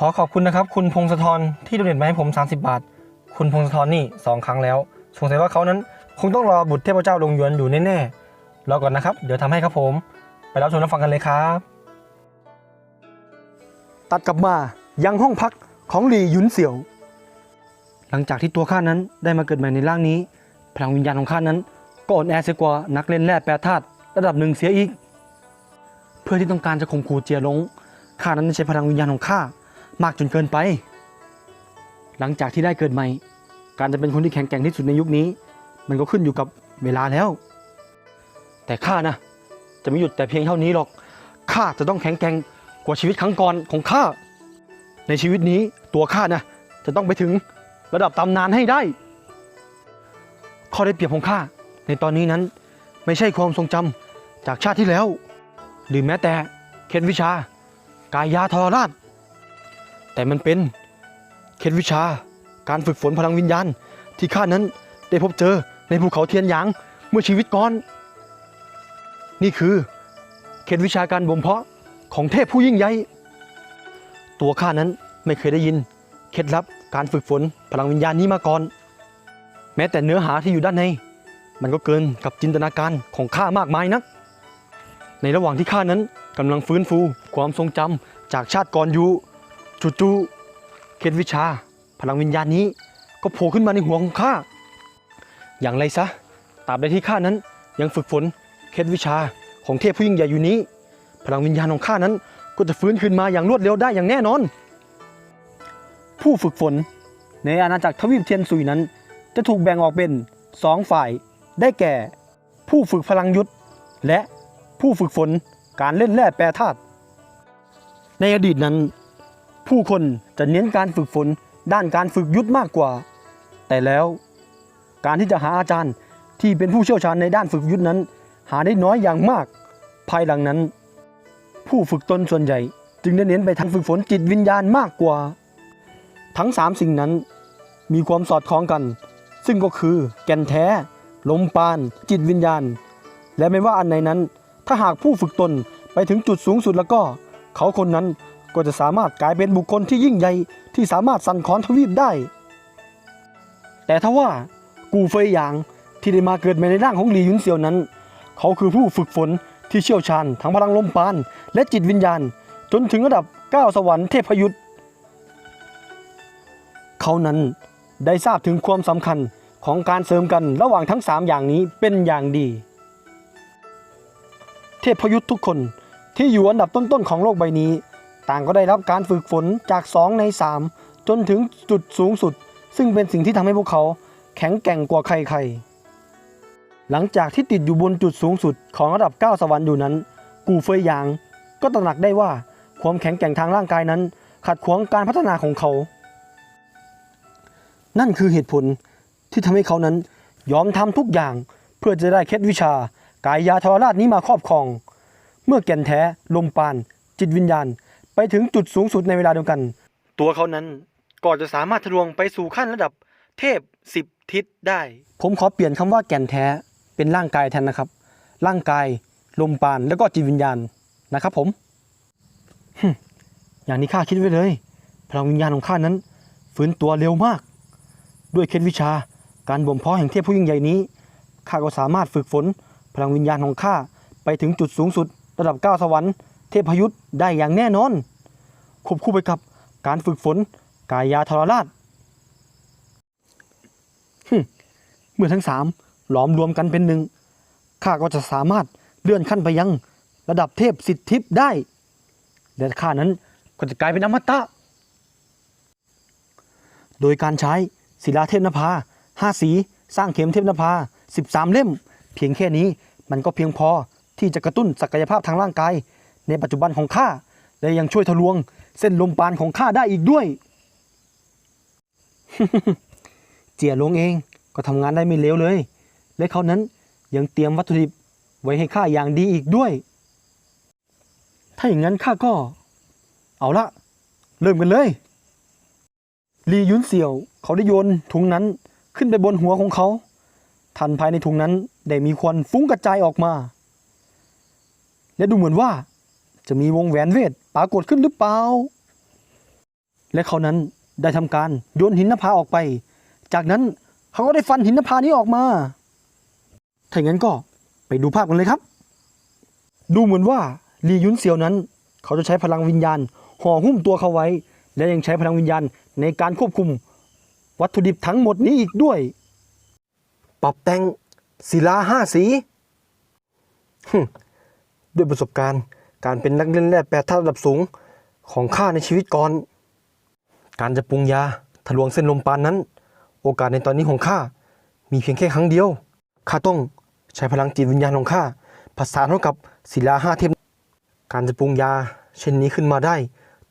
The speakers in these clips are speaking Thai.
ขอขอบคุณนะครับ คุณพงศธรที่โดเนทมาให้ผม 30 บาท คุณพงศธรนี่สองครั้งแล้ว สงสัยว่าเขานั้นคงต้องรอบุตรเทพเจ้าลงยวนอยู่แน่ๆรอก่อนนะครับ เดี๋ยวทำให้ครับผม ไปรับชมรับฟังกันเลยครับ ตัดกลับมายังห้องพักของหลี่หยุนเสี่ยว หลังจากที่ตัวข้านั้นได้มาเกิดใหม่ในร่างนี้พลังวิญญาณของข้านั้นก็อ่อนแอเสียกว่านักเล่นแร่แปรธาตุระดับหนึ่งเสียอีก เพื่อที่ต้องการจะข่มขู่เจียหลงข้านั้นใช้พลังวิญญาณของข้า มากจนเกินไป หลังจากที่ได้เกิดใหม่ การจะเป็นคนที่แข็งแกร่งที่สุดในยุคนี้ มันก็ขึ้นอยู่กับเวลาแล้ว แต่ข้านะ จะไม่หยุดแต่เพียงเท่านี้หรอกข้าจะต้องแข็งแกร่งกว่าชีวิตครั้งก่อนของข้าในชีวิตนี้ตัวข้านะ จะต้องไปถึงระดับตำนานให้ได้ ข้อได้เปรียบของข้าในตอนนี้นั้นไม่ใช่ความทรงจำจากชาติที่แล้ว หรือแม้แต่เคล็ดวิชากายยาทรราช แต่มันเป็นเคล็ดวิชาการฝึกฝนพลังวิญญาณ ที่ข้านั้นได้พบเจอในภูเขาเทียนหยางเมื่อชีวิตก่อน นี่คือเคล็ดวิชาการบ่มเพาะของเทพผู้ยิ่งใหญ่ตัวข้านั้นไม่เคยได้ยิน เคล็ดลับการฝึกฝนพลังวิญญาณนี้มาก่อน แม้แต่เนื้อหาที่อยู่ด้านใน มันก็เกินกับจินตนาการของข้ามากมายนัก ในระหว่างที่ข้านั้นกำลังฟื้นฟูความทรงจำจากชาติก่อนอยู่ จู่ๆเคล็ดวิชา พลังวิญญาณนี้ก็โผล่ขึ้นมาในหัวของข้า อย่างไรซะตราบใดที่ข้านั้น ยังฝึกฝนเคล็ดวิชาของเทพผู้ยิ่งใหญ่อยู่นี้ พลังวิญญาณของข้านั้นก็จะฟื้นคืนมาอย่างรวดเร็วได้อย่างแน่นอน ผู้ฝึกฝนในอาณาจักรทวีปเทียนซุยนั้น จะถูกแบ่งออกเป็นสองฝ่ายได้แก่ ผู้ฝึกพลังยุทธและผู้ฝึกฝนการเล่นแร่แปรธาตุในอดีตนั้น ผู้คนจะเน้นการฝึกฝนด้านการฝึกยุทธมากกว่า แต่แล้วการที่จะหาอาจารย์ที่เป็นผู้เชี่ยวชาญในด้านฝึกยุทธนั้น หาได้น้อยอย่างมาก ภายหลังนั้น ผู้ฝึกตนส่วนใหญ่ จึงได้เน้นไปทางฝึกฝนจิตวิญญาณมากกว่า ทั้งสามสิ่งนั้นมีความสอดคล้องกัน ซึ่งก็คือแก่นแท้ ลมปาน จิตวิญญาณ และไม่ว่าอันไหนนั้น ถ้าหากผู้ฝึกตนไปถึงจุดสูงสุดแล้วก็ เขาคนนั้น ก็จะสามารถกลายเป็นบุคคลที่ยิ่งใหญ่ที่สามารถสั่นคลอนทวีปได้ แต่ถ้าว่ากูเฟยหยางที่ได้มาเกิดมาในร่างของหลียุนเซียวนั้น เขาคือผู้ฝึกฝนที่เชี่ยวชาญทั้งพลังลมปาน และจิตวิญญาณ จนถึงระดับก้าวสวรรค์เทพยุทธเขานั้นได้ทราบถึงความสำคัญของการเสริมกันระหว่างทั้งสามอย่างนี้เป็นอย่างดี เทพยุทธทุกคนที่อยู่อันดับต้นๆของโลกใบนี้ ต่างก็ได้รับการฝึกฝนจาก 2 ใน 3 จนถึงจุดสูงสุด ซึ่งเป็นสิ่งที่ทำให้พวกเขาแข็งแกร่งกว่าใครๆ หลังจากที่ติดอยู่บนจุดสูงสุดของระดับ 9 สวรรค์อยู่นั้น กูเฟยหยาง ก็ตระหนักได้ว่าความแข็งแกร่งทางร่างกายนั้น ขัดขวางการพัฒนาของเขา นั่นคือเหตุผลที่ทำให้เขานั้นยอมทำทุกอย่างเพื่อจะได้เคล็ดวิชากายยาทรราชนี้มาครอบครอง เมื่อแก่นแท้ลมปาน จิตวิญญาณ ไปถึงจุดสูงสุดในเวลาเดียวกัน ตัวเขานั้นก็จะสามารถทะลวงไปสู่ขั้นระดับเทพสิบทิศได้ ผมขอเปลี่ยนคำว่าแก่นแท้เป็นร่างกายแทนนะครับ ร่างกายลมปานแล้วก็จิตวิญญาณนะครับผมฮึ่มอย่างนี้ข้าคิดไว้เลย พลังวิญญาณของข้านั้นฟื้นตัวเร็วมาก ด้วยเคล็ดวิชาการบ่มเพาะแห่งเทพผู้ยิ่งใหญ่นี้ข้าก็สามารถฝึกฝน พลังวิญญาณของข้าไปถึงจุดสูงสุด ระดับก้าวสวรรค์ เทพยุทธ์ได้อย่างแน่นอน ควบคู่ไปกับการฝึกฝนกายาทรราชเมื่อทั้งสามหลอมรวมกันเป็นหนึ่งข้าก็จะสามารถเลื่อนขั้นไปยังระดับเทพสิทธิทิพย์ได้และข้านั้นก็จะกลายเป็นอมตะ โดยการใช้ศิลาเทพนภาห้าสีสร้างเข็มเทพนภา13 เล่ม เพียงแค่นี้มันก็เพียงพอที่จะกระตุ้นศักยภาพทางร่างกาย ในปัจจุบันของข้าและยังช่วยทะลวง เส้นลมปานของข้าได้อีกด้วย เจียหลงเองก็ทำงานได้ไม่เลวเลย และเขานั้นยังเตรียมวัตถุดิบไว้ให้ข้าอย่างดีอีกด้วย ถ้าอย่างนั้นข้าก็ เอาละเริ่มกันเลยลียุนเสี่ยว เขาได้โยนถุงนั้นขึ้นไปบนหัวของเขา ทันภายในถุงนั้นได้มีควันฟุ้งกระจายออกมา และดูเหมือนว่า จะมีวงแหวนเวทปรากฏขึ้นหรือเปล่า และเขานั้นได้ทำการโยนหินนภาออกไป จากนั้นเขาก็ได้ฟันหินนภานี้ออกมา ถ้าอย่างนั้นก็ไปดูภาพกันเลยครับ ดูเหมือนว่าลียุนเซียวนั้น เขาจะใช้พลังวิญญาณห่อหุ้มตัวเขาไว้ และยังใช้พลังวิญญาณในการควบคุม วัตถุดิบทั้งหมดนี้อีกด้วย ปรับแต่งศิลาห้าสีฮึด้วยประสบการณ์ การเป็นนักเล่นแร่แปรธาตุระดับสูงของข้าในชีวิตก่อน การจะปรุงยาทะลวงเส้นลมปานนั้น โอกาสในตอนนี้ของข้ามีเพียงแค่ครั้งเดียวข้าต้องใช้พลังจิตวิญญาณของข้าผสานเข้ากับศิลาห้าเทพการจะปรุงยา เช่นนี้ขึ้นมาได้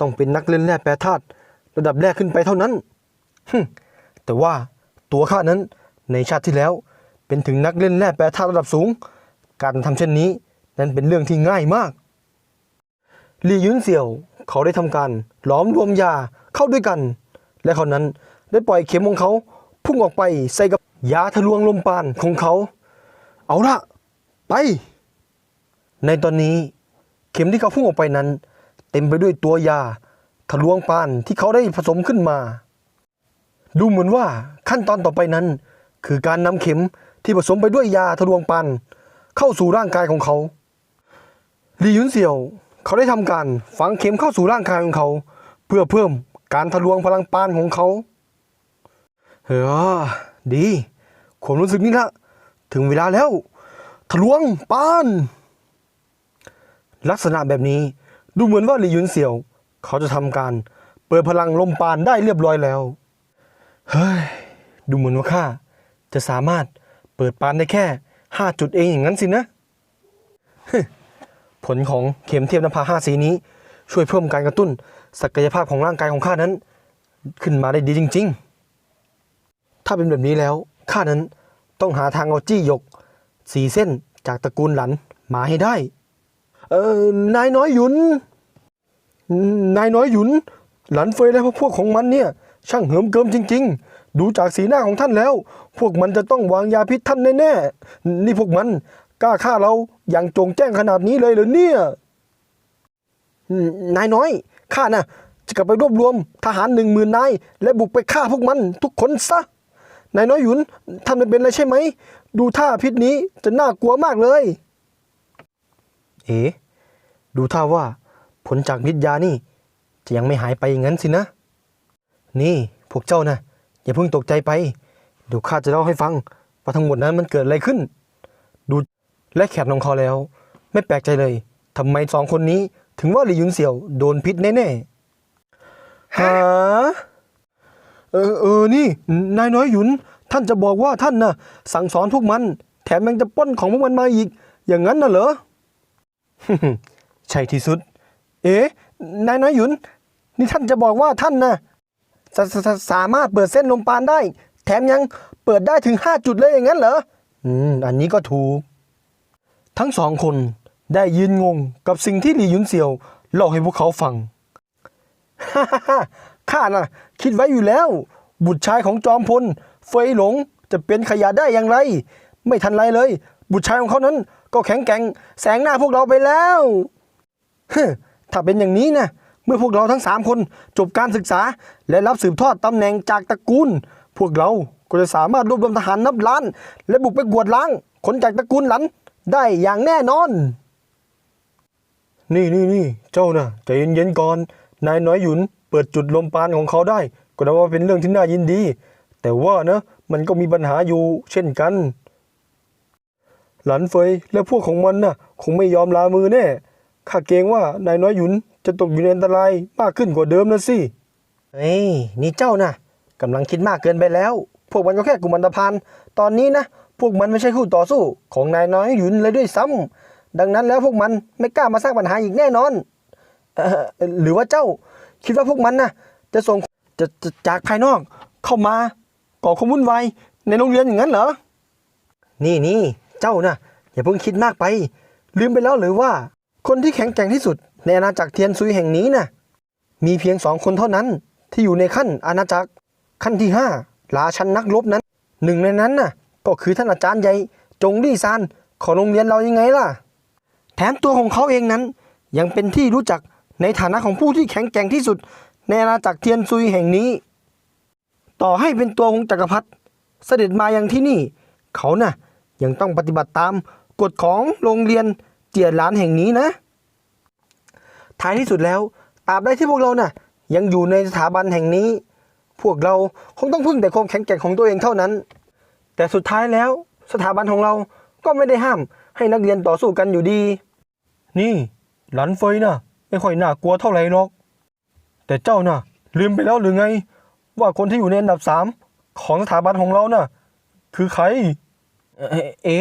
ต้องเป็นนักเล่นแร่แปรธาตุระดับแรกขึ้นไปเท่านั้นฮึแต่ว่าตัวข้านั้นในชาติที่แล้ว เป็นถึงนักเล่นแร่แปรธาตุระดับสูง การทำเช่นนี้นั้นเป็นเรื่องที่ง่ายมาก ลียุนเสี่ยว เขาได้ทำการหลอมรวมยาเข้าด้วยกัน และเขานั้นได้ปล่อยเข็มของเขาพุ่งออกไปใส่กับยาทะลวงลมปานของเขา เอาละไป ในตอนนี้เข็มที่เขาพุ่งออกไปนั้น เต็มไปด้วยตัวยาทะลวงปานที่เขาได้ผสมขึ้นมา ดูเหมือนว่าขั้นตอนต่อไปนั้น คือการนำเข็มที่ผสมไปด้วยยาทะลวงปานเข้าสู่ร่างกายของเขาลียุนเสี่ยว เขาได้ทำการฝังเข็มเข้าสู่ร่างกายของเขา เพื่อเพิ่มการทะลวงพลังปานของเขาเฮ้อดีความรู้สึกนี้ละถึงเวลาแล้ว ทะลวงปาน ลักษณะแบบนี้ดูเหมือนว่าหลี่ยุนเสี่ยว เขาจะทำการ เปิดพลังลมปานได้เรียบร้อยแล้ว เฮ้ย ดูเหมือนว่าข้าจะสามารถเปิดปานได้แค่ห้าจุดเองอย่างนั้นสินะ ผลของเข็มเทียมนภาห้าสีนี้ ช่วยเพิ่มการกระตุ้น ศักยภาพของร่างกายของข้านั้น ขึ้นมาได้ดีจริง ๆ ถ้าเป็นแบบนี้แล้วข้านั้นต้องหาทางเอาจี้หยกสีเส้นจากตระกูลหลันมาให้ได้ เออนายน้อยหยุน นายน้อยหยุน หลันเฟยและพวกของมันเนี่ย ช่างเหิมเกิมจริง ๆ ดูจากสีหน้าของท่านแล้ว พวกมันจะต้องวางยาพิษท่านแน่ๆ นี่พวกมัน กล้าฆ่าเราอย่างจงแจ้งขนาดนี้เลยเหรือเนี่ยนายน้อยข้าน่ะจะกลับไปรวบรวมทหารหนึ่งหมื่นนายและบุกไปฆ่าพวกมันทุกคนซะนายน้อยหยุนทำไม่เป็นอะไรใช่ไหม ดูท่าพิษนี้จะน่ากลัวมากเลย เอ๋ดูท่าว่า ผลจากฤทธิ์ยานี่ จะยังไม่หายไปอย่างนั้นสินะ นี่พวกเจ้านะอย่าเพิ่งตกใจไปเดี๋ยวข้าจะเล่าให้ฟังว่าทั้งหมดนั้นมันเกิดอะไรขึ้น และแขบของเขาแล้ว ไม่แปลกใจเลยทำไมสองคนนี้ถึงว่าหลี่หยุนเสี่ยวโดนพิษแน่ๆฮะเออเออนี่ นายน้อยหยุน ท่านจะบอกว่าท่านน่ะ สั่งสอนพวกมัน แถมยังจะปล้นของพวกมันมาอีก อย่างนั้นน่ะเหรอใช่ที่สุด เอ๊ะนายน้อยหยุน นี่ท่านจะบอกว่าท่านนะสสสสามารถเปิดเส้นลมปานได้ แถมยังเปิดได้ถึงห้าจุดเลยอย่างนั้นเหรอ อืม อันนี้ก็ถูก ทั้งสองคนได้ยืนงงกับสิ่งที่หลี่ยุนเสี่ยวเล่าให้พวกเขาฟังฮ่าฮ่าฮ่าข้าน่ะ คิดไว้อยู่แล้ว บุตรชายของจอมพล เฟยหลงจะเป็นขยะได้อย่างไร ไม่ทันไรเลย บุตรชายของเขานั้น ก็แข็งแกร่งแสงหน้าพวกเราไปแล้วฮึถ้าเป็นอย่างนี้นะเมื่อพวกเราทั้งสามคนจบการศึกษาและรับสืบทอดตำแหน่งจากตระกูล พวกเราก็จะสามารถรวบรวมทหารนับล้าน และบุกไปกวดล้างคนจากตระกูลหลัน ได้อย่างแน่นอน นี่นี่นี่เจ้านะใจเย็นๆก่อน นายน้อยหยุนเปิดจุดลมปานของเขาได้ ก็นับว่าเป็นเรื่องที่น่ายินดี แต่ว่านะมันก็มีปัญหาอยู่เช่นกัน หลันเฟยและพวกของมันน่ะ คงไม่ยอมลามือแน่ข้าเกรงว่านายน้อยหยุนจะตกอยู่ในอันตรายมากขึ้นกว่าเดิมนะสิเฮ้ยนี่เจ้านะกำลังคิดมากเกินไปแล้ว พวกมันก็แค่กลุ่มอันธพาลตอนนี้นะ พวกมันไม่ใช่คู่ต่อสู้ของนายน้อยหยุนเลยด้วยซ้ำดังนั้นแล้วพวกมันไม่กล้ามาสร้างปัญหาอีกแน่นอนอหรือว่าเจ้าคิดว่าพวกมันนะจะส่งจะจะจากภายนอกเข้ามาก่อความวุ่นวายในโรงเรียนอย่างนั้นเหรอ นี่นี่เจ้านะอย่าเพิ่งคิดมากไป ลืมไปแล้วหรือว่า คนที่แข็งแกร่งที่สุด ในอาณาจักรเทียนซุยแห่งนี้นะมีเพียงสองคนเท่านั้นที่อยู่ในขั้นอาณาจักรขั้นที่ห้าราชันนักรบนั้น หนึ่งในนั้นน่ะ ก็คือท่านอาจารย์ใหญ่จงลี่ซานของโรงเรียนเรายังไงล่ะ แถมตัวของเขาเองนั้น ยังเป็นที่รู้จักในฐานะของผู้ที่แข็งแกร่งที่สุด ในอาณาจักรเทียนซุยแห่งนี้ ต่อให้เป็นตัวของจักรพรรดิเสด็จมายังที่นี่ เขาน่ะยังต้องปฏิบัติตามกฎของโรงเรียนเจียหลานแห่งนี้นะ ท้ายที่สุดแล้วตราบใดที่พวกเราน่ะ ยังอยู่ในสถาบันแห่งนี้ พวกเราคงต้องพึ่งแต่ความแข็งแกร่งของตัวเองเท่านั้น แต่สุดท้ายแล้วสถาบันของเราก็ไม่ได้ห้ามให้นักเรียนต่อสู้กันอยู่ดี นี่ หลันเฟยน่ะไม่ค่อยน่ากลัวเท่าไหร่หรอก แต่เจ้าน่ะ ลืมไปแล้วหรือไง ว่าคนที่อยู่ในอันดับสามของสถาบันของเราน่ะ คือใคร เอ่อเอ๋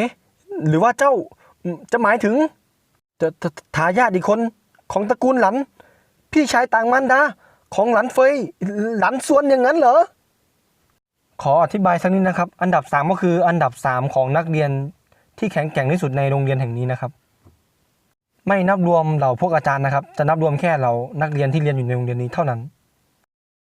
หรือว่าเจ้าจะหมายถึงทททายาทอีกคนของตระกูลหลัน พี่ชายต่างมารดาของหลันเฟยหลันส่วนอย่างนั้นเหรอ ขออธิบายสักนิดนะครับ อันดับ 3 ก็คืออันดับ 3 ของนักเรียนที่แข็งแกร่งที่สุดในโรงเรียนแห่งนี้นะครับ ไม่นับรวมเหล่าพวกอาจารย์นะครับ จะนับรวมแค่เหลานักเรียนที่เรียนอยู่ในโรงเรียนนี้เท่านั้น